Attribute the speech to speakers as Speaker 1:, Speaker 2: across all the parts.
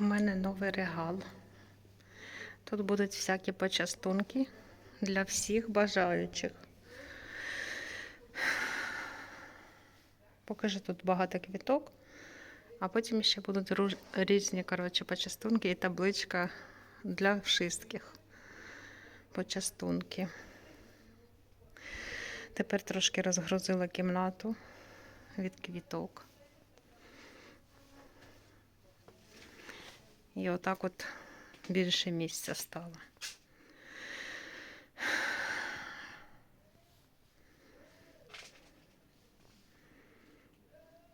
Speaker 1: У мене новий регал. Тут будуть всякі почастунки для всіх бажаючих. Покажу тут багато квіток, а потім ще будуть різні коротше, почастунки і табличка для всіх почастунки. Тепер трошки розгрузила кімнату від квіток. І отак от більше місця стало.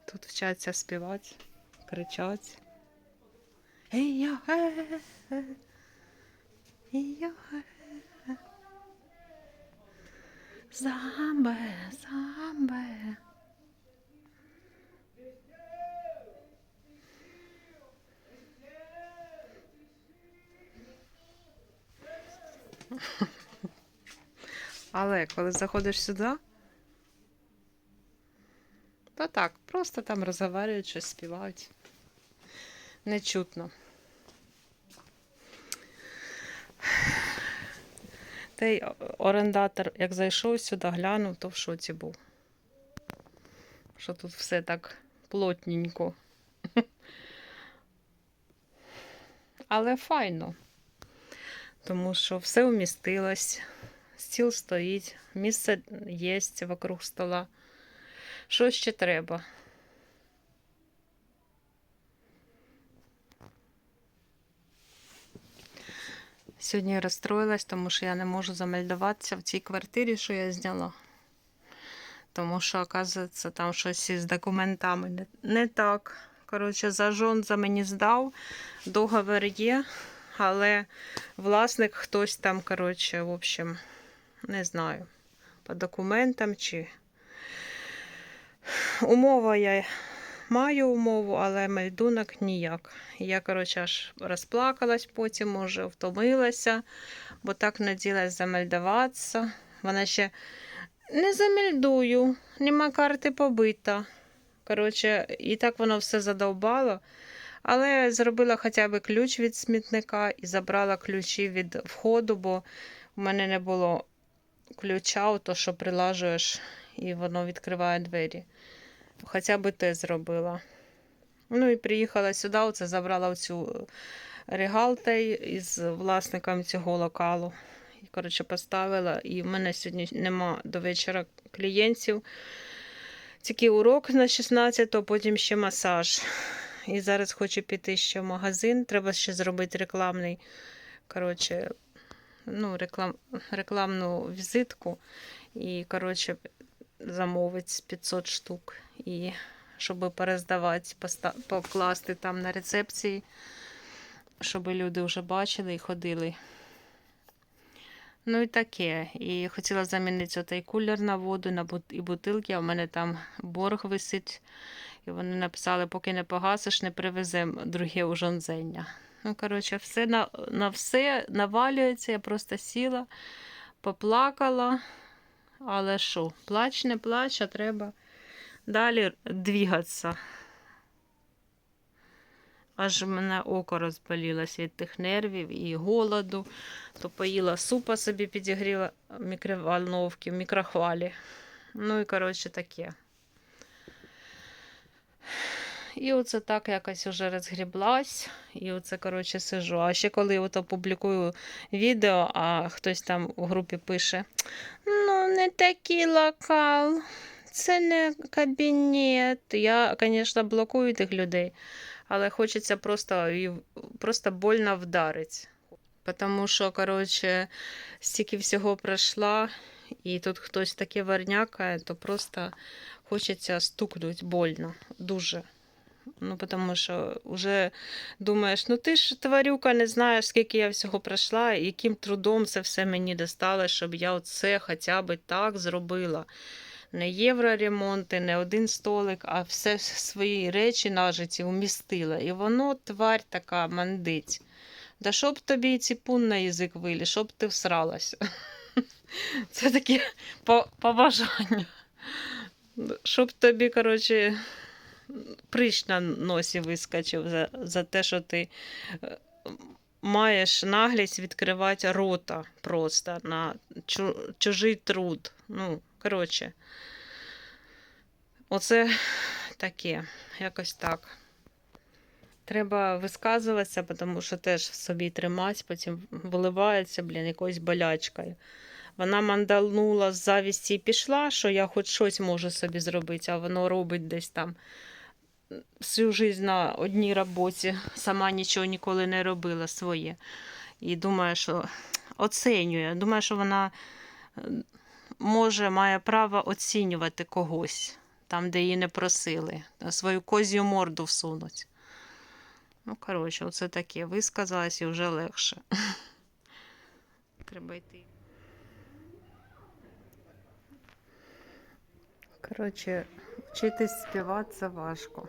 Speaker 1: Тут вчаться співати, кричать. Ей я е, я е. Замбе, замбе. Але коли заходиш сюди, то так, просто там розговорюють, щось співають. Нечутно. Та й орендатор, як зайшов сюди, глянув, то в шоці був. Що тут все так плотненько. Але файно. Тому що все вмістилось, стіл стоїть, місце є вокруг стола. Що ще треба? Сьогодні я розстроїлась, тому що я не можу замельдуватися в цій квартирі, що я зняла. Тому що, оказується, там щось із документами не, не так. Коротше, зажон за мені здав, договір є, але власник хтось там, коротше, в общем, не знаю, по документам чи. Умова я маю умову, але мельдунок ніяк. Я, коротше, аж розплакалась потім, уже втомилася, бо так наділась замельдуватися. Вона ще не замельдую, нема карти побита. Коротше, і так воно все задовбало. Але зробила хоча б ключ від смітника і забрала ключі від входу, бо в мене не було ключа, то що прилажуєш, і воно відкриває двері. Хоча б те зробила. Ну і приїхала сюди, оце забрала оцю регалтай із власником цього локалу. І, коротше, поставила. І в мене сьогодні нема до вечора клієнтів. Тільки урок на 16, а потім ще масаж. І зараз хочу піти ще в магазин. Треба ще зробити рекламний, коротше, ну, реклам, рекламну візитку. І, коротше, замовити 500 штук. І щоб перездавати, покласти там на рецепції, щоб люди вже бачили і ходили. Ну і таке. І хотіла замінити отей кулер на воду на бут- і бутилки, а в мене там борг висить. І вони написали, поки не погасиш, не привеземо друге ужонзення. Ну, коротше, все на, на все навалюється. Я просто сіла, поплакала. Але що, плач, не плач, а треба далі двігатися. Аж в мене око розболілося від тих нервів і голоду. То поїла супа собі підігріла в мікроволновці, в мікрохвалі. Ну і, коротше, таке. І оце так якось уже розгріблась. І оце, коротше, сижу. А ще коли от опублікую відео, а хтось там у групі пише: Ну, не такий локал, це не кабінет. Я, звісно, блокую тих людей, але хочеться просто, просто больно вдарити. Тому що, коротше, стільки всього пройшла, і тут хтось таке варнякає, то просто хочеться стукнути больно, дуже. Ну, тому що вже думаєш, ну ти ж тварюка, не знаєш, скільки я всього пройшла, яким трудом це все мені досталось, щоб я оце хоча б так зробила. Не євроремонти, не один столик, а все свої речі нажиті вмістила. І воно тварь така мандить. Да щоб тобі ціпун на язик виліз, щоб ти всралася. Це таке побажання. Щоб тобі, коротше, прищ на носі вискочив за, за те, що ти е, маєш наглість відкривати рота просто на чужий труд. Ну, коротше, оце таке, якось так. Треба висказуватися, тому що теж собі тримать, потім виливається, блін, якоюсь болячкою. Вона мандалнула з завісті і пішла, що я хоч щось можу собі зробити, а воно робить десь там всю життя на одній роботі, сама нічого ніколи не робила своє. І думаю, що оцінює. Думаю, що вона може, має право оцінювати когось там, де її не просили, свою козью морду всунуть. Ну, коротше, оце таке. Висказалась і вже легше. Треба йти. Коротше, вчитись співати це важко.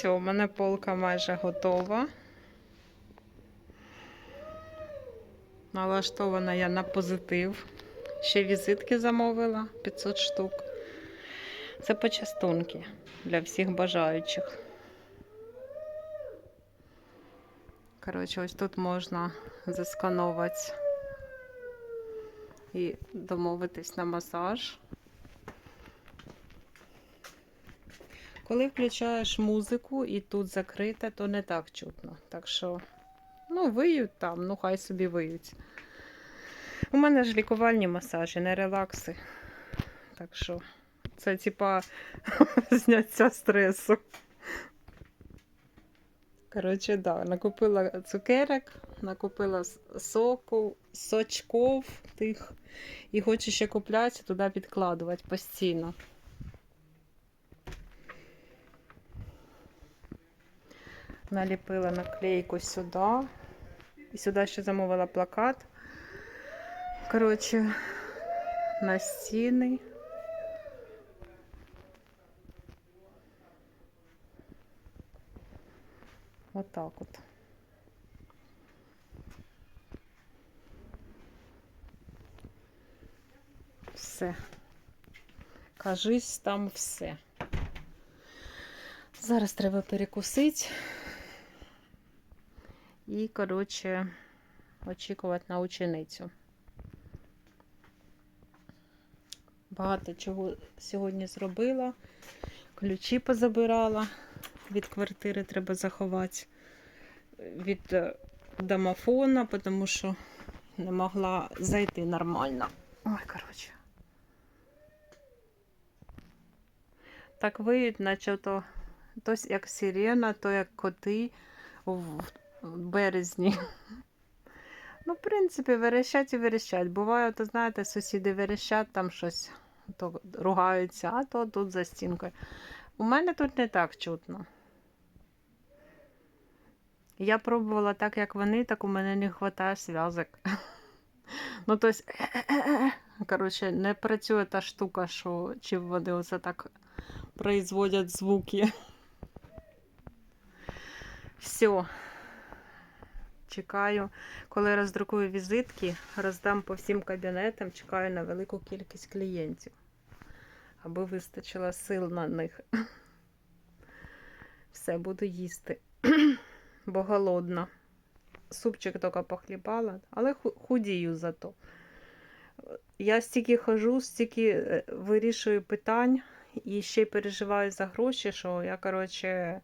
Speaker 1: Все, у мене полка майже готова. Налаштована я на позитив. Ще візитки замовила 500 штук. Це почастунки для всіх бажаючих. Коротше, ось тут можна заскановувати і домовитись на масаж. Коли включаєш музику і тут закрите, то не так чутно. Так що, ну, виють там, ну хай собі виють. У мене ж лікувальні масажі, не релакси. Так що це типа зняття стресу. Коротше, да, накупила цукерок, накупила соку, сочков тих. І хочу ще купляти, туди підкладувати постійно. Наліпила наклейку сюди. І сюди ще замовила плакат. Коротше, на стіни. Отак от. Все. Кажись, там все. Зараз треба перекусити. І, коротше, очікувати на ученицю. Багато чого сьогодні зробила. Ключі позабирала. Від квартири треба заховати. Від е, домофона, тому що не могла зайти нормально. Ой, коротше. Так виють, наче то, то як сирена, то як коти в, в березні. Ну, в принципі, верещать і верещать. Буває, то знаєте, сусіди верещать там щось, то ругаються, а то тут за стінкою. У мене тут не так чутно. Я пробувала так, як вони, так у мене не вистачає зв'язок. Ну, тобто, коротше, не працює та штука, що чи вони оце так производять звуки. Все. Чекаю, коли роздрукую візитки, роздам по всім кабінетам, чекаю на велику кількість клієнтів, аби вистачило сил на них. Все, буду їсти, бо голодна. Супчик тільки похлібала, але худію зато. Я стільки хожу, стільки е, вирішую питань і ще й переживаю за гроші, що я, коротше,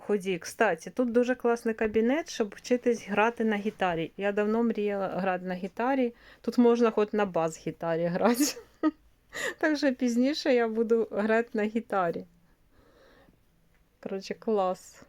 Speaker 1: ході. Кстати, тут дуже класний кабінет, щоб вчитись грати на гітарі. Я давно мріяла грати на гітарі. Тут можна хоч на бас-гітарі грати. Так що пізніше я буду грати на гітарі. Коротше, клас.